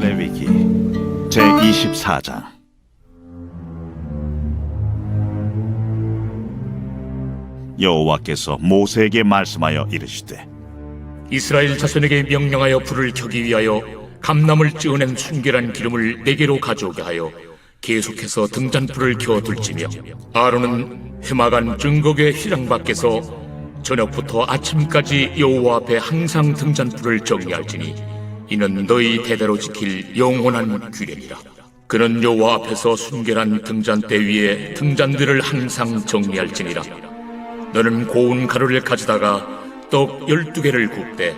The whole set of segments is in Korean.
레위기 제 24장. 여호와께서 모세에게 말씀하여 이르시되 이스라엘 자손에게 명령하여 불을 켜기 위하여 감나물 찌어낸 순결한 기름을 네 개로 가져오게 하여 계속해서 등잔불을 켜둘지며 아론은 해마간 증거계 휘장 밖에서 저녁부터 아침까지 여호와 앞에 항상 등잔불을 정리할지니 이는 너희 대대로 지킬 영원한 규례니라. 그는 여호와 앞에서 순결한 등잔대 위에 등잔들을 항상 정리할지니라. 너는 고운 가루를 가져다가 떡 열두 개를 굽되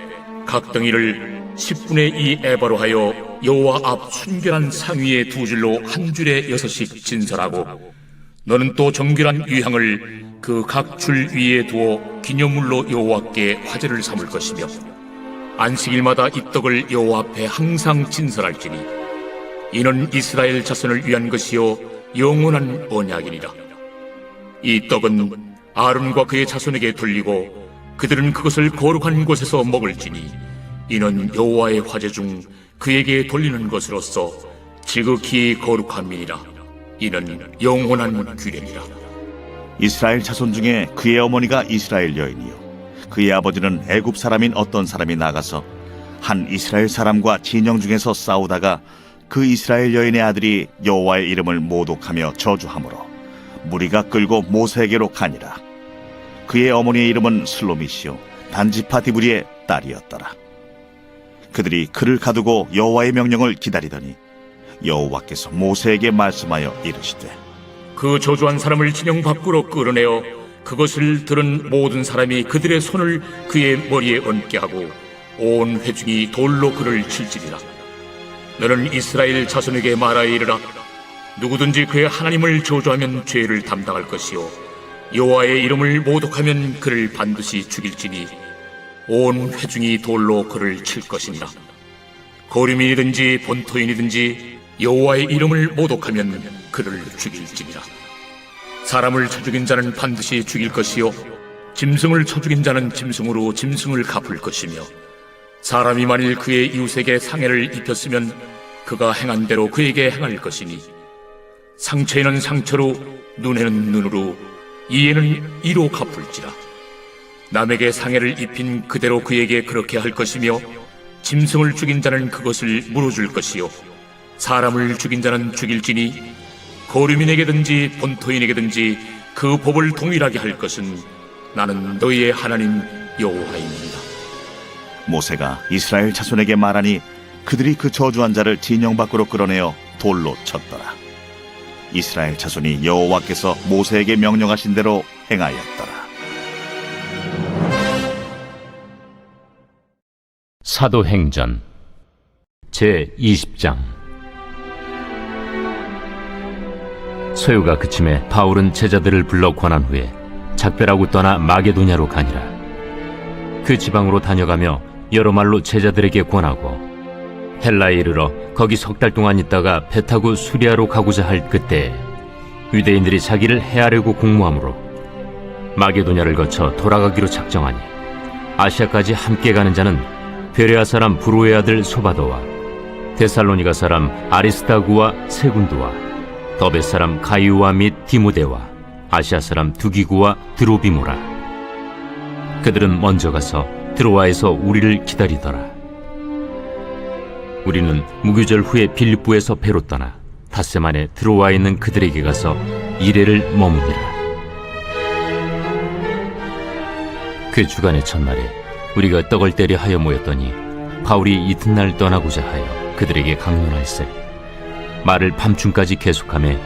각 덩이를 10분의 2 에바로 하여 여호와 앞 순결한 상위에 두 줄로 한 줄에 여섯씩 진설하고 너는 또 정결한 유향을 그 각 줄 위에 두어 기념물로 여호와께 화제를 삼을 것이며 안식일마다 이 떡을 여호와 앞에 항상 진설할지니 이는 이스라엘 자손을 위한 것이요 영원한 언약이니라. 이 떡은 아론과 그의 자손에게 돌리고 그들은 그것을 거룩한 곳에서 먹을지니 이는 여호와의 화제 중 그에게 돌리는 것으로서 지극히 거룩함이니라. 이는 영원한 규례니라. 이스라엘 자손 중에 그의 어머니가 이스라엘 여인이요. 그의 아버지는 애굽 사람인 어떤 사람이 나가서 한 이스라엘 사람과 진영 중에서 싸우다가 그 이스라엘 여인의 아들이 여호와의 이름을 모독하며 저주하므로 무리가 끌고 모세에게로 가니라 그의 어머니의 이름은 슬로미시요 단지파 디브리의 딸이었더라 그들이 그를 가두고 여호와의 명령을 기다리더니 여호와께서 모세에게 말씀하여 이르시되 그 저주한 사람을 진영 밖으로 끌어내어 그것을 들은 모든 사람이 그들의 손을 그의 머리에 얹게 하고 온 회중이 돌로 그를 칠지리라. 너는 이스라엘 자손에게 말하여 이르라. 누구든지 그의 하나님을 저주하면 죄를 담당할 것이요 여호와의 이름을 모독하면 그를 반드시 죽일지니 온 회중이 돌로 그를 칠 것이니라. 거류민이든지 본토인이든지 여호와의 이름을 모독하면 그를 죽일지니라. 사람을 쳐 죽인 자는 반드시 죽일 것이요 짐승을 쳐 죽인 자는 짐승으로 짐승을 갚을 것이며 사람이 만일 그의 이웃에게 상해를 입혔으면 그가 행한 대로 그에게 행할 것이니 상처에는 상처로 눈에는 눈으로 이에는 이로 갚을지라 남에게 상해를 입힌 그대로 그에게 그렇게 할 것이며 짐승을 죽인 자는 그것을 물어줄 것이요 사람을 죽인 자는 죽일지니 거류민에게든지 본토인에게든지 그 법을 동일하게 할 것은 나는 너희의 하나님 여호와입니다. 모세가 이스라엘 자손에게 말하니 그들이 그 저주한 자를 진영 밖으로 끌어내어 돌로 쳤더라. 이스라엘 자손이 여호와께서 모세에게 명령하신 대로 행하였더라. 사도행전 제 20장 소요가 그침에 바울은 제자들을 불러 권한 후에 작별하고 떠나 마게도냐로 가니라 그 지방으로 다녀가며 여러 말로 제자들에게 권하고 헬라에 이르러 거기 석 달 동안 있다가 배 타고 수리아로 가고자 할 그때 유대인들이 자기를 해하려고 공모하므로 마게도냐를 거쳐 돌아가기로 작정하니 아시아까지 함께 가는 자는 베레아 사람 브로의 아들 소바도와 데살로니가 사람 아리스타구와 세군두와 더베 사람 가이우와 및 디모데와 아시아 사람 두기구와 드로비모라. 그들은 먼저 가서 드로아에서 우리를 기다리더라 우리는 무교절 후에 빌립보에서 배로 떠나 닷새 만에 드로아에 있는 그들에게 가서 이래를 머무니라. 그 주간의 첫날에 우리가 떡을 때려 하여 모였더니 바울이 이튿날 떠나고자 하여 그들에게 강론할세 말을 밤중까지 계속하며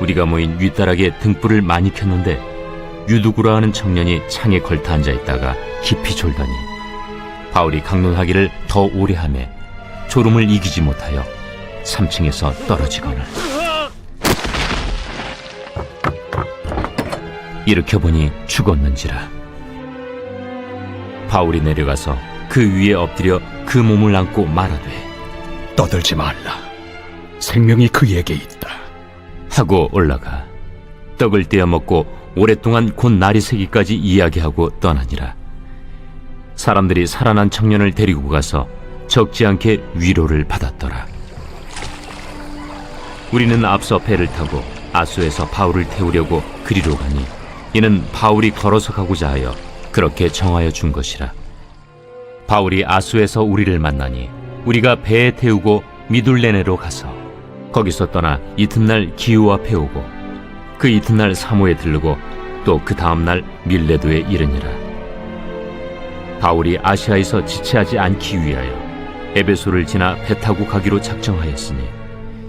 우리가 모인 윗다락에 등불을 많이 켰는데 유두구라 하는 청년이 창에 걸터 앉아 있다가 깊이 졸더니 바울이 강론하기를 더 오래 하며 졸음을 이기지 못하여 3층에서 떨어지거늘 일으켜 보니 죽었는지라 바울이 내려가서 그 위에 엎드려 그 몸을 안고 말하되 떠들지 말라. 생명이 그에게 있다. 하고 올라가 떡을 떼어 먹고 오랫동안 곧 날이 새기까지 이야기하고 떠나니라. 사람들이 살아난 청년을 데리고 가서 적지 않게 위로를 받았더라. 우리는 앞서 배를 타고 아수에서 바울을 태우려고 그리로 가니 이는 바울이 걸어서 가고자 하여 그렇게 정하여 준 것이라. 바울이 아수에서 우리를 만나니 우리가 배에 태우고 미둘레네로 가서 거기서 떠나 이튿날 앞에 오고 그 이튿날 사모에 들르고 또 그 다음날 밀레도에 이르니라. 바울이 아시아에서 지체하지 않기 위하여 에베소를 지나 배 타고 가기로 작정하였으니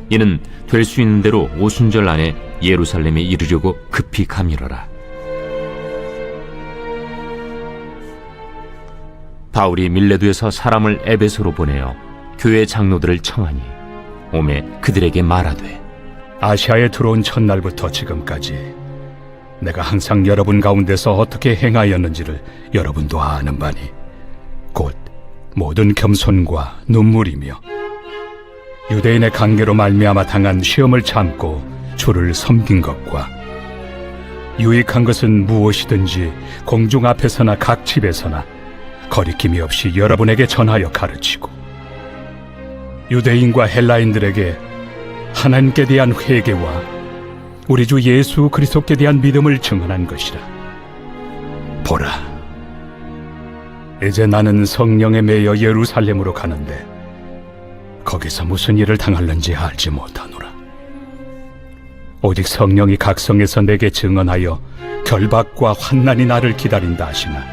이는 될 수 있는 대로 오순절 안에 예루살렘에 이르려고 급히 가미러라. 바울이 밀레도에서 사람을 에베소로 보내어 교회 장로들을 청하니 오매 그들에게 말하되 아시아에 들어온 첫날부터 지금까지 내가 항상 여러분 가운데서 어떻게 행하였는지를 여러분도 아는 바니 곧 모든 겸손과 눈물이며 유대인의 관계로 말미암아 당한 시험을 참고 주를 섬긴 것과 유익한 것은 무엇이든지 공중 앞에서나 각 집에서나 거리낌이 없이 여러분에게 전하여 가르치고 유대인과 헬라인들에게 하나님께 대한 회개와 우리 주 예수 그리스도께 대한 믿음을 증언한 것이라. 보라, 이제 나는 성령에 매여 예루살렘으로 가는데 거기서 무슨 일을 당할는지 알지 못하노라. 오직 성령이 각성에서 내게 증언하여 결박과 환난이 나를 기다린다 하시나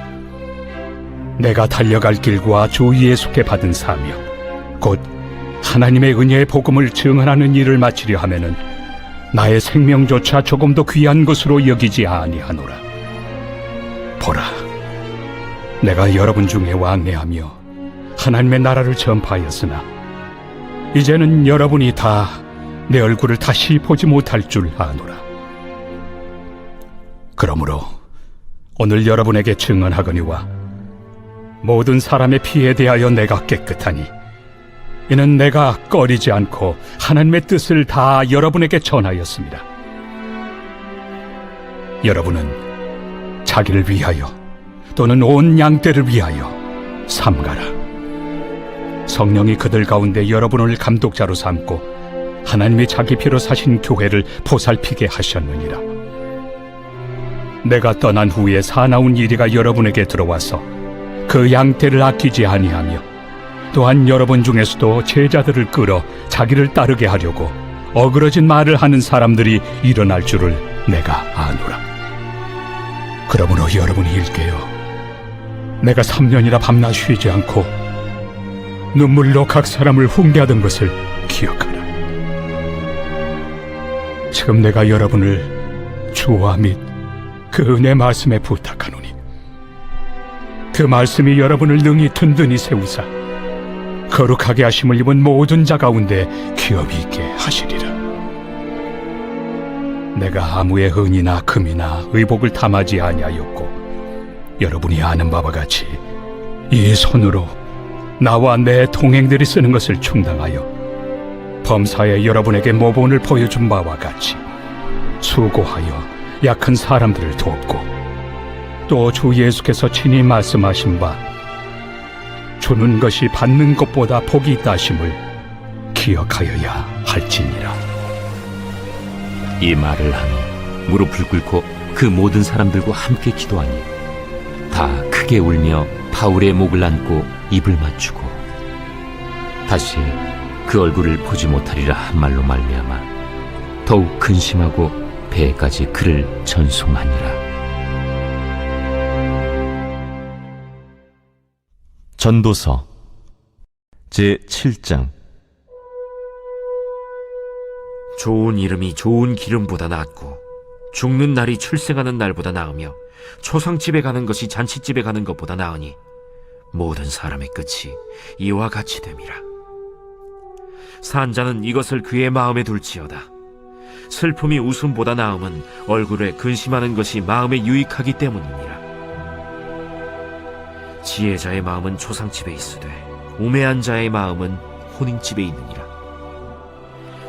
내가 달려갈 길과 주 예수께 받은 사명 곧 하나님의 은혜의 복음을 증언하는 일을 마치려 하면은 나의 생명조차 조금도 귀한 것으로 여기지 아니하노라. 보라, 내가 여러분 중에 왕래하며 하나님의 나라를 전파하였으나 이제는 여러분이 다 내 얼굴을 다시 보지 못할 줄 아노라. 그러므로 오늘 여러분에게 증언하거니와 모든 사람의 피에 대하여 내가 깨끗하니 이는 내가 꺼리지 않고 하나님의 뜻을 다 여러분에게 전하였습니다. 여러분은 자기를 위하여 또는 온 양떼를 위하여 삼가라. 성령이 그들 가운데 여러분을 감독자로 삼고 하나님이 자기 피로 사신 교회를 보살피게 하셨느니라. 내가 떠난 후에 사나운 이리가 여러분에게 들어와서 그 양떼를 아끼지 아니하며 또한 여러분 중에서도 제자들을 끌어 자기를 따르게 하려고 어그러진 말을 하는 사람들이 일어날 줄을 내가 아노라. 그러므로 여러분이 일게요. 내가 3년이나 밤낮 쉬지 않고 눈물로 각 사람을 훈계하던 것을 기억하라. 지금 내가 여러분을 주와 및 그 은혜 말씀에 부탁하노니 그 말씀이 여러분을 능히 든든히 세우사 거룩하게 하심을 입은 모든 자 가운데 기업이 있게 하시리라. 내가 아무의 은이나 금이나 의복을 탐하지 아니하였고 여러분이 아는 바와 같이 이 손으로 나와 내 동행들이 쓰는 것을 충당하여 범사에 여러분에게 모본을 보여준 바와 같이 수고하여 약한 사람들을 돕고 또 주 예수께서 친히 말씀하신 바 주는 것이 받는 것보다 복이 있다 하심을 기억하여야 할지니라. 이 말을 하며 무릎을 꿇고 그 모든 사람들과 함께 기도하니 다 크게 울며 바울의 목을 안고 입을 맞추고 다시 그 얼굴을 보지 못하리라 한 말로 말미암아 더욱 근심하고 배에까지 그를 전송하니라. 전도서 제 7장 좋은 이름이 좋은 기름보다 낫고 죽는 날이 출생하는 날보다 나으며 초상집에 가는 것이 잔치집에 가는 것보다 나으니 모든 사람의 끝이 이와 같이 됨이라. 산자는 이것을 그의 마음에 둘지어다. 슬픔이 웃음보다 나음은 얼굴에 근심하는 것이 마음에 유익하기 때문이니라. 지혜자의 마음은 초상집에 있으되 우매한 자의 마음은 혼인집에 있느니라.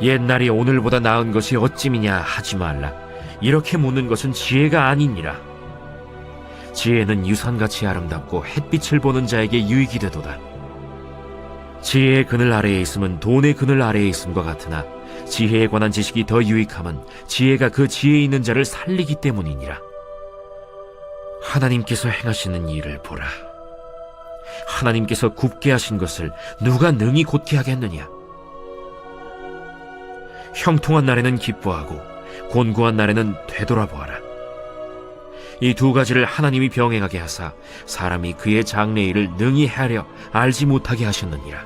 옛날이 오늘보다 나은 것이 어찌미냐 하지 말라. 이렇게 묻는 것은 지혜가 아니니라. 지혜는 유산같이 아름답고 햇빛을 보는 자에게 유익이 되도다. 지혜의 그늘 아래에 있음은 돈의 그늘 아래에 있음과 같으나 지혜에 관한 지식이 더 유익함은 지혜가 그 지혜 있는 자를 살리기 때문이니라. 하나님께서 행하시는 일을 보라. 하나님께서 굽게 하신 것을 누가 능히 곧게 하겠느냐? 형통한 날에는 기뻐하고 곤고한 날에는 되돌아보아라. 이 두 가지를 하나님이 병행하게 하사 사람이 그의 장래일을 능히 하려 알지 못하게 하셨느니라.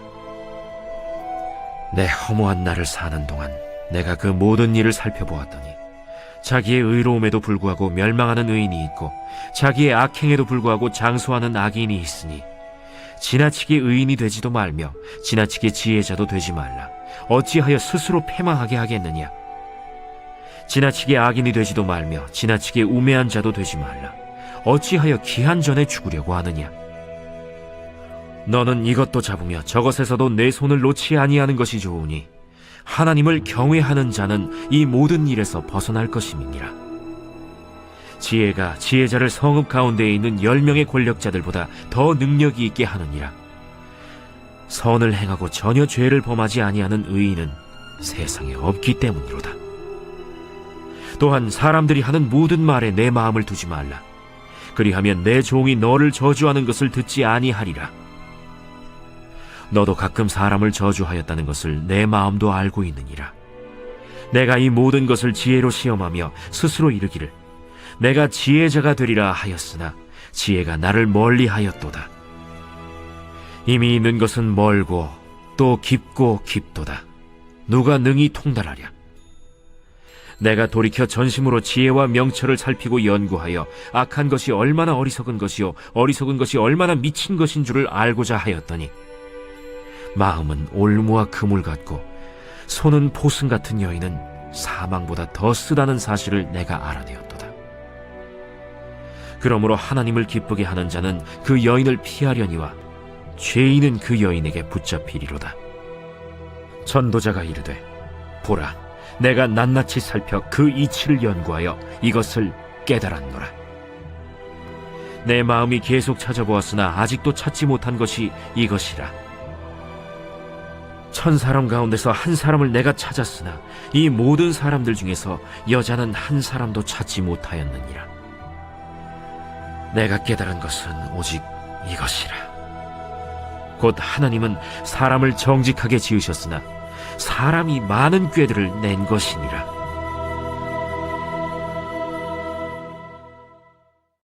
내 허무한 날을 사는 동안 내가 그 모든 일을 살펴보았더니 자기의 의로움에도 불구하고 멸망하는 의인이 있고 자기의 악행에도 불구하고 장수하는 악인이 있으니 지나치게 의인이 되지도 말며 지나치게 지혜자도 되지 말라. 어찌하여 스스로 패망하게 하겠느냐? 지나치게 악인이 되지도 말며 지나치게 우매한 자도 되지 말라. 어찌하여 기한 전에 죽으려고 하느냐? 너는 이것도 잡으며 저것에서도 내 손을 놓지 아니하는 것이 좋으니 하나님을 경외하는 자는 이 모든 일에서 벗어날 것임이니라. 지혜가 지혜자를 성읍 가운데에 있는 열 명의 권력자들보다 더 능력이 있게 하느니라. 선을 행하고 전혀 죄를 범하지 아니하는 의인은 세상에 없기 때문이로다. 또한 사람들이 하는 모든 말에 내 마음을 두지 말라. 그리하면 내 종이 너를 저주하는 것을 듣지 아니하리라. 너도 가끔 사람을 저주하였다는 것을 내 마음도 알고 있느니라. 내가 이 모든 것을 지혜로 시험하며 스스로 이르기를 내가 지혜자가 되리라 하였으나 지혜가 나를 멀리 하였도다. 이미 있는 것은 멀고 또 깊고 깊도다. 누가 능히 통달하랴? 내가 돌이켜 전심으로 지혜와 명철을 살피고 연구하여 악한 것이 얼마나 어리석은 것이요 어리석은 것이 얼마나 미친 것인 줄을 알고자 하였더니 마음은 올무와 그물 같고 손은 포승 같은 여인은 사망보다 더 쓰다는 사실을 내가 알아내었도다. 그러므로 하나님을 기쁘게 하는 자는 그 여인을 피하려니와 죄인은 그 여인에게 붙잡히리로다. 전도자가 이르되 보라 내가 낱낱이 살펴 그 이치를 연구하여 이것을 깨달았노라. 내 마음이 계속 찾아보았으나 아직도 찾지 못한 것이 이것이라. 천 사람 가운데서 한 사람을 내가 찾았으나 이 모든 사람들 중에서 여자는 한 사람도 찾지 못하였느니라. 내가 깨달은 것은 오직 이것이라. 곧 하나님은 사람을 정직하게 지으셨으나 사람이 많은 꾀들을 낸 것이니라.